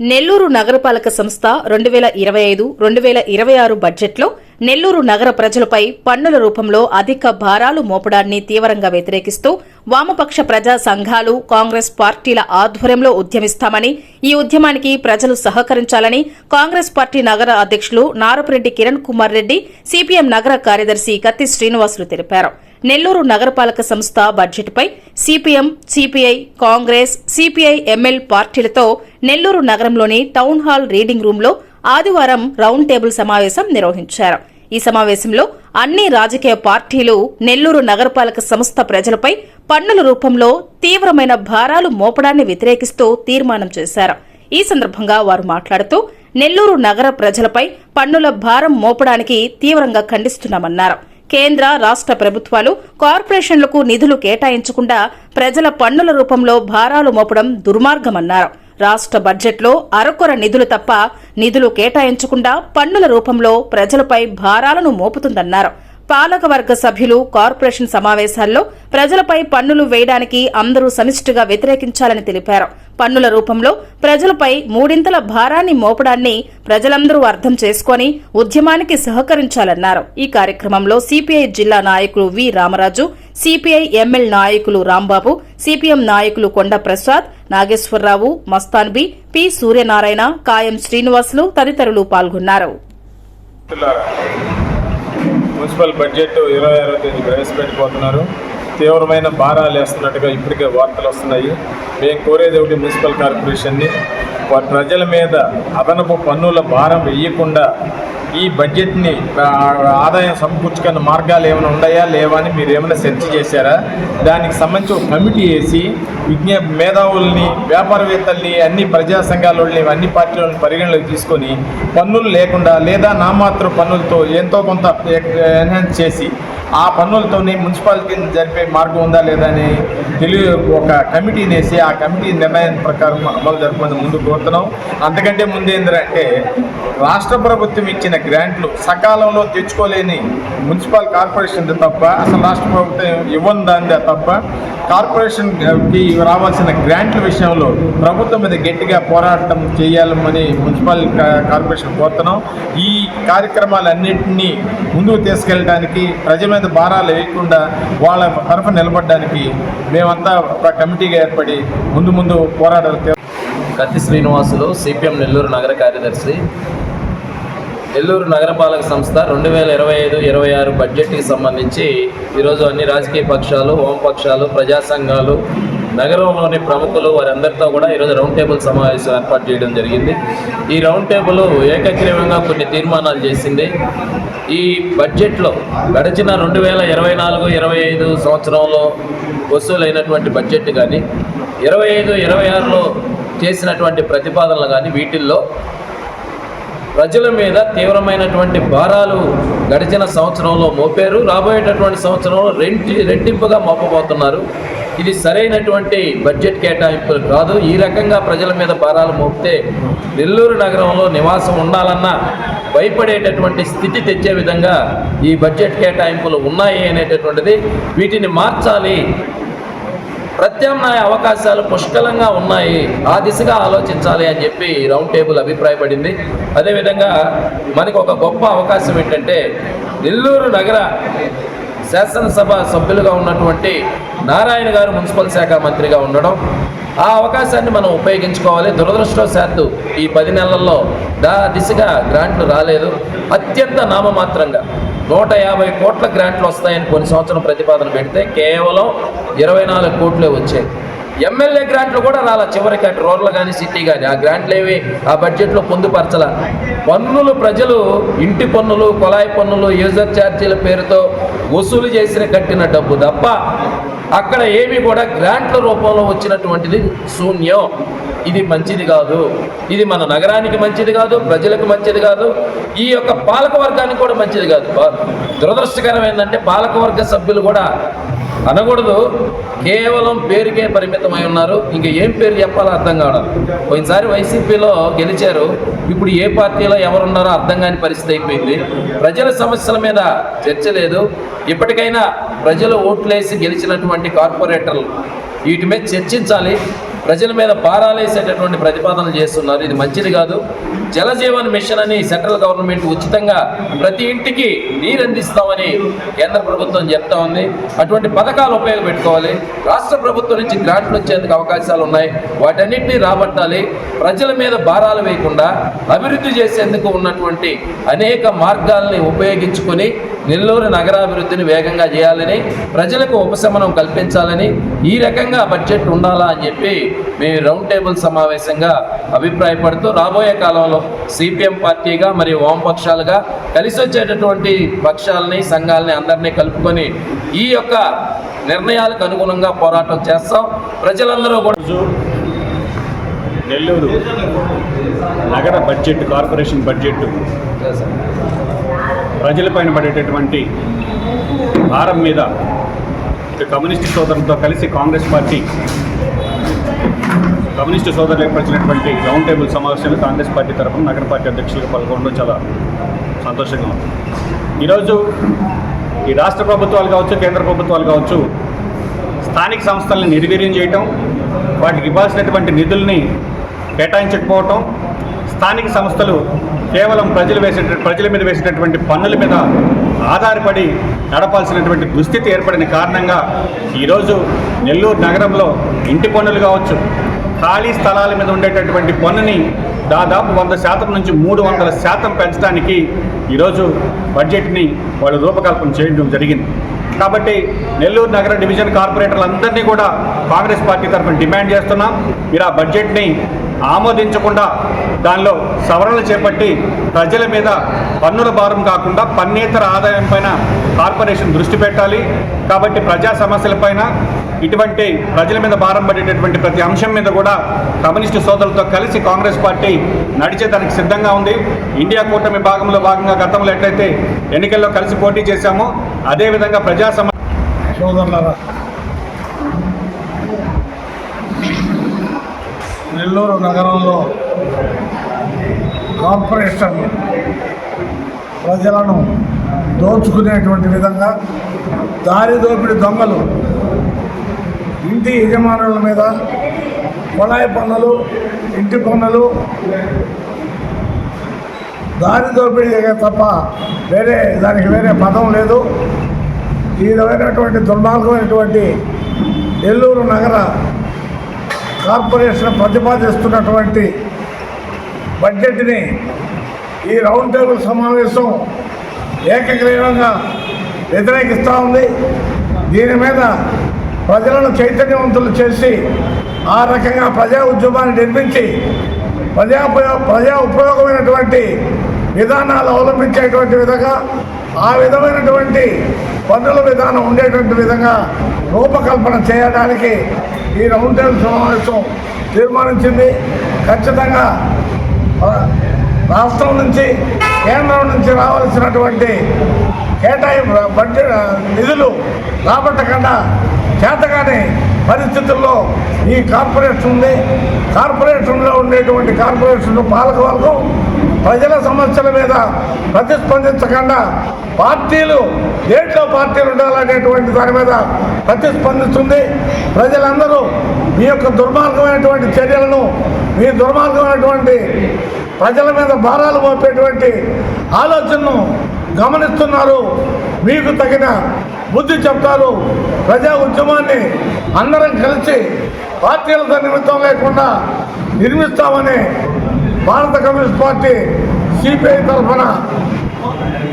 నెల్లూరు నగరపాలక సంస్థ రెండు వేల ఇరవై ఐదు రెండు వేల ఇరవై ఆరు బడ్జెట్లో నెల్లూరు నగర ప్రజలపై పన్నుల రూపంలో అధిక భారాలు మోపడాన్ని తీవ్రంగా వ్యతిరేకిస్తూ వామపక్ష ప్రజా సంఘాలు కాంగ్రెస్ పార్టీల ఆధ్వర్యంలో ఉద్యమిస్తామని ఈ ఉద్యమానికి ప్రజలు సహకరించాలని కాంగ్రెస్ పార్టీ నగర అధ్యక్షులు నారపురెడ్డి కిరణ్ కుమార్ రెడ్డి సిపిఎం నగర కార్యదర్శి కత్తి శ్రీనివాసులు తెలిపారు. నెల్లూరు నగరపాలక సంస్థ బడ్జెట్పై CPM CPI Congress CPI ML పార్టీలతో నెల్లూరు నగరంలోని టౌన్ హాల్ రీడింగ్ రూంలో ఆదివారం రౌండ్ టేబుల్ సమావేశం నిర్వహించారు. ఈ సమావేశంలో అన్ని రాజకీయ పార్టీలు నెల్లూరు నగరపాలక సంస్థ ప్రజలపై పన్నుల రూపంలో తీవ్రమైన భారాలు మోపడాన్ని వ్యతిరేకిస్తూ తీర్మానం చేశారు. ఈ సందర్భంగా వారు మాట్లాడుతూ నెల్లూరు నగర ప్రజలపై పన్నుల భారం మోపడానికి తీవ్రంగా ఖండిస్తున్నామన్నారు. కేంద్ర రాష్ట్ర ప్రభుత్వాలు కార్పొరేషన్లకు నిధులు కేటాయించకుండా ప్రజల పన్నుల రూపంలో భారాలు మోపడం దుర్మార్గమన్నారు. రాష్ట్ర బడ్జెట్లో అరకొర నిధులు తప్ప నిధులు కేటాయించకుండా పన్నుల రూపంలో ప్రజలపై భారాలను మోపుతుందన్నారు. పాలకవర్గ సభ్యులు కార్పొరేషన్ సమావేశాల్లో ప్రజలపై పన్నులు వేయడానికి అందరూ సమిష్టిగా వ్యతిరేకించాలని తెలిపారు. పన్నుల రూపంలో ప్రజలపై మూడింతల భారాన్ని మోపడాన్ని ప్రజలందరూ అర్థం చేసుకుని ఉద్యమానికి సహకరించాలన్నారు. ఈ కార్యక్రమంలో సిపిఐ జిల్లా నాయకులు వి రామరాజు సిపిఐ ఎంఎల్ నాయకులు రాంబాబు సిపిఎం నాయకులు కొండ ప్రసాద్ నాగేశ్వరరావు మస్తాన్బి పి సూర్యనారాయణ కాయం శ్రీనివాసులు తదితరులు పాల్గొన్నారు. మున్సిపల్ బడ్జెట్ ఇరవై ఆరో తేదీ ప్రవేశపెట్టిపోతున్నారు తీవ్రమైన భారాలు వేస్తున్నట్టుగా ఇప్పటికే వార్తలు వస్తున్నాయి. మేము కోరేది ఒకటి మున్సిపల్ కార్పొరేషన్ని ప్రజల మీద అదనపు పన్నుల భారం వేయకుండా ఈ బడ్జెట్ని ఆదాయం సమకూర్చుకున్న మార్గాలు ఏమైనా ఉన్నాయా లేవా అని మీరు ఏమైనా సెర్చ్ చేశారా? దానికి సంబంధించి ఒక కమిటీ వేసి విజ్ఞా మేధావుల్ని వ్యాపారవేత్తల్ని అన్ని ప్రజా సంఘాలని అన్ని పార్టీలను పరిగణలోకి తీసుకొని పన్నులు లేకుండా లేదా నామాత్ర పన్నులతో ఎంతో కొంత ఎన్హాన్స్ చేసి ఆ పన్నులతోనే మున్సిపాలిటీని జరిపే మార్గం ఉందా లేదా అని తెలియ ఒక కమిటీని వేసి ఆ కమిటీ నిర్ణయం ప్రకారం అమలు జరపమని ముందు కోరుతున్నాం అంతకంటే ముందు ఏంటంటే రాష్ట్ర ప్రభుత్వం ఇచ్చిన గ్రాంట్లు సకాలంలో తెచ్చుకోలేని మున్సిపల్ కార్పొరేషన్ తప్ప అసలు రాష్ట్ర ప్రభుత్వం ఇవ్వందా దాని తప్ప కార్పొరేషన్కి రావాల్సిన గ్రాంట్ల విషయంలో ప్రభుత్వం మీద గట్టిగా పోరాటం చేయాలని మున్సిపల్ కార్పొరేషన్ కోరుతున్నాం. ఈ కార్యక్రమాలన్నింటినీ ముందుకు తీసుకెళ్ళడానికి ప్రజల మీద భారాలు వేయకుండా వాళ్ళ తరఫు నిలబడడానికి మేమంతా ఒక కమిటీగా ఏర్పడి ముందు ముందు పోరాటాలు కత్తి శ్రీనివాసులు సిపిఎం నెల్లూరు నగర కార్యదర్శి. నెల్లూరు నగరపాలక సంస్థ రెండు వేల ఇరవై ఐదు ఇరవై ఆరు బడ్జెట్కి సంబంధించి ఈరోజు అన్ని రాజకీయ పక్షాలు హోంపక్షాలు ప్రజా సంఘాలు నగరంలోని ప్రముఖులు వారందరితో కూడా ఈరోజు రౌండ్ టేబుల్ సమావేశం ఏర్పాటు చేయడం జరిగింది. ఈ రౌండ్ టేబుల్ ఏకగ్రీవంగా కొన్ని తీర్మానాలు చేసింది. ఈ బడ్జెట్లో గడిచిన రెండు వేల ఇరవై నాలుగు ఇరవై ఐదు సంవత్సరంలో వసూలైనటువంటి బడ్జెట్ కానీ ఇరవై ఐదు ఇరవై ఆరులో చేసినటువంటి ప్రతిపాదనలు కానీ వీటిల్లో ప్రజల మీద తీవ్రమైనటువంటి భారాలు గడిచిన సంవత్సరంలో మోపారు. రాబోయేటటువంటి సంవత్సరంలో రెంటి రెట్టింపుగా మోపబోతున్నారు. ఇది సరైనటువంటి బడ్జెట్ కేటాయింపులు కాదు. ఈ రకంగా ప్రజల మీద భారాలు మోపితే నెల్లూరు నగరంలో నివాసం ఉండాలన్నా భయపడేటటువంటి స్థితి తెచ్చే విధంగా ఈ బడ్జెట్ కేటాయింపులు ఉన్నాయి అనేటటువంటిది వీటిని మార్చాలి. ప్రత్యామ్నాయ అవకాశాలు పుష్కలంగా ఉన్నాయి. ఆ దిశగా ఆలోచించాలి అని చెప్పి రౌండ్ టేబుల్ అభిప్రాయపడింది. అదేవిధంగా మనకు ఒక గొప్ప అవకాశం ఏంటంటే నెల్లూరు నగర శాసనసభ సభ్యులుగా ఉన్నటువంటి నారాయణ గారు మున్సిపల్ శాఖ మంత్రిగా ఉండడం ఆ అవకాశాన్ని మనం ఉపయోగించుకోవాలి. దురదృష్టవశాత్తు ఈ పది నెలల్లో దా దిశగా గ్రాంట్లు రాలేదు. అత్యంత నామమాత్రంగా నూట యాభై కోట్ల గ్రాంట్లు వస్తాయని కొన్ని సంవత్సరం ప్రతిపాదన పెడితే కేవలం ఇరవై నాలుగు కోట్లే వచ్చాయి. ఎమ్మెల్యే గ్రాంట్లు కూడా రాలా. చివరికి అటు రోడ్లు కానీ సిటీ కానీ ఆ గ్రాంట్లు ఏవి? ఆ బడ్జెట్లో పొందుపరచల. పన్నులు ప్రజలు ఇంటి పన్నులు కొలాయి పన్నులు యూజర్ ఛార్జీల పేరుతో వసూలు చేసిన కట్టిన డబ్బు తప్ప అక్కడ ఏమి కూడా గ్రాంట్ల రూపంలో వచ్చినటువంటిది శూన్యం. ఇది మంచిది కాదు. ఇది మన నగరానికి మంచిది కాదు ప్రజలకు మంచిది కాదు. ఈ యొక్క పాలక వర్గానికి కూడా మంచిది కాదు. దురదృష్టకరం ఏంటంటే పాలకవర్గ సభ్యులు కూడా అనకూడదు. కేవలం పేరుకే పరిమితమై ఉన్నారు. ఇంకా ఏం పేరు చెప్పాలో అర్థం కావడం. పోయినసారి వైసీపీలో గెలిచారు. ఇప్పుడు ఏ పార్టీలో ఎవరున్నారో అర్థం కాని పరిస్థితి అయిపోయింది. ప్రజల సమస్యల మీద చర్చ లేదు. ఇప్పటికైనా ప్రజలు ఓట్లేసి గెలిచినటువంటి కార్పొరేటర్లు వీటి మీద చర్చించాలి. ప్రజల మీద భారాలేసేటటువంటి ప్రతిపాదనలు చేస్తున్నారు. ఇది మంచిది కాదు. జలజీవన్ మిషన్ అని సెంట్రల్ గవర్నమెంట్ ఉచితంగా ప్రతి ఇంటికి నీరు అందిస్తామని కేంద్ర ప్రభుత్వం చెప్తా ఉంది. అటువంటి పథకాలు ఉపయోగపెట్టుకోవాలి. రాష్ట్ర ప్రభుత్వం నుంచి గ్రాంట్లు వచ్చేందుకు అవకాశాలు ఉన్నాయి. వాటన్నింటినీ రాబట్టాలి. ప్రజల మీద భారాలు వేయకుండా అభివృద్ధి చేసేందుకు ఉన్నటువంటి అనేక మార్గాల్ని ఉపయోగించుకొని నెల్లూరు నగరాభివృద్ధిని వేగంగా చేయాలని ప్రజలకు ఉపశమనం కల్పించాలని ఈ రకంగా బడ్జెట్ ఉండాలా అని చెప్పి మేము రౌండ్ టేబుల్ సమావేశంగా అభిప్రాయపడుతూ రాబోయే కాలంలో సిపిఎం పార్టీగా మరియు వామపక్షాలుగా కలిసి వచ్చేటటువంటి పక్షాలని సంఘాలని అందరినీ కలుపుకొని ఈ యొక్క నిర్ణయాలకు అనుగుణంగా పోరాటం చేస్తాం. ప్రజలందరూ కూడా నెల్లూరు నగర బడ్జెట్ కార్పొరేషన్ బడ్జెట్ ప్రజలపైన పడేటటువంటి భారం మీద కమ్యూనిస్టు సోదరులతో కలిసి కాంగ్రెస్ పార్టీ కమ్యూనిస్టు సోదరులు ఏర్పరిచినటువంటి రౌండ్ టేబుల్ సమావేశంలో కాంగ్రెస్ పార్టీ తరఫున నగర పార్టీ అధ్యక్షులుగా పాల్గొనడం చాలా సంతోషంగా ఉంది. ఈరోజు ఈ రాష్ట్ర ప్రభుత్వాలు కావచ్చు కేంద్ర ప్రభుత్వాలు కావచ్చు స్థానిక సంస్థల్ని నిర్వీర్యం చేయటం వాటికి ఇవ్వాల్సినటువంటి నిధుల్ని కేటాయించకపోవటం స్థానిక సంస్థలు కేవలం ప్రజలు వేసే ప్రజల మీద వేసినటువంటి పన్నుల మీద ఆధారపడి నడపాల్సినటువంటి దుస్థితి ఏర్పడిన కారణంగా ఈరోజు నెల్లూరు నగరంలో ఇంటి పన్నులు కావచ్చు ఖాళీ స్థలాల మీద ఉండేటటువంటి పన్నుని దాదాపు వంద శాతం నుంచి మూడు వందల శాతం పెంచడానికి ఈరోజు బడ్జెట్ని వాళ్ళు రూపకల్పన చేయడం జరిగింది. కాబట్టి నెల్లూరు నగర డివిజన్ కార్పొరేటర్లందరినీ కూడా కాంగ్రెస్ పార్టీ తరఫున డిమాండ్ చేస్తున్నాం. మీరు ఆ బడ్జెట్ని ఆమోదించకుండా దానిలో సవరణలు చేపట్టి ప్రజల మీద పన్నుల భారం కాకుండా పన్నేతర ఆదాయం పైన కార్పొరేషన్ దృష్టి పెట్టాలి. కాబట్టి ప్రజా సమస్యలపైన ఇటువంటి ప్రజల మీద భారం పడేటటువంటి ప్రతి అంశం మీద కూడా కమ్యూనిస్టు సోదరులతో కలిసి కాంగ్రెస్ పార్టీ నడిచేదానికి సిద్ధంగా ఉంది. ఇండియా కూటమి భాగంలో భాగంగా గతంలో ఎట్లయితే ఎన్నికల్లో కలిసి పోటీ చేశామో అదేవిధంగా ప్రజా సమ నెల్లూరు నగరంలో కార్పొరేషన్ ప్రజలను దోచుకునేటువంటి విధంగా దారి దోపిడి దొంగలు ఇంటి యజమానుల మీద కొళాయి పన్నులు ఇంటి పన్నులు దారి దోపిడీ తప్ప వేరే దానికి వేరే పదం లేదు. ఈ విధమైనటువంటి దుర్మార్గమైనటువంటి నెల్లూరు నగర కార్పొరేషన్ ప్రతిపాదిస్తున్నటువంటి బడ్జెట్ని ఈ రౌండ్ టేబుల్ సమావేశం ఏకగ్రీవంగా వ్యతిరేకిస్తూ ఉంది. దీని మీద ప్రజలను చైతన్యవంతులు చేసి ఆ రకంగా ప్రజా ఉద్యమాన్ని నిర్మించి ప్రజా ప్రజా ఉపయోగమైనటువంటి విధానాలు అవలంబించేటువంటి విధంగా ఆ విధమైనటువంటి పన్నుల విధానం ఉండేటువంటి విధంగా రూపకల్పన చేయడానికి ఈ రౌండ్ టేబుల్ సమావేశం తీర్మానించింది. ఖచ్చితంగా రాష్ట్రం నుంచి కేంద్రం నుంచి రావాల్సినటువంటి కేటాయింపు బడ్జెట్ నిధులు రాబట్టకుండా చేతగానే పరిస్థితుల్లో ఈ కార్పొరేషన్ ఉంది. కార్పొరేషన్లో ఉండేటువంటి కార్పొరేషన్ పాలకవర్గం ప్రజల సమస్యల మీద ప్రతిస్పందించకుండా పార్టీలు దేంట్లో పార్టీలు ఉండాలనేటువంటి దాని మీద ప్రతిస్పందిస్తుంది. ప్రజలందరూ మీ యొక్క దుర్మార్గమైనటువంటి చర్యలను మీ దుర్మార్గమైనటువంటి ప్రజల మీద భారాలు మోపేటువంటి ఆలోచనను గమనిస్తున్నారు. మీకు తగిన బుద్ధి చెప్తారు. ప్రజా ఉద్యమాన్ని అందరం కలిసి పార్టీలతో నిమిత్తం లేకుండా నిర్మిస్తామని భారత కమ్యూనిస్ట్ పార్టీ సిపిఐ తరఫున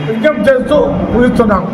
విజ్ఞప్తి చేస్తూ ముగిస్తున్నాం.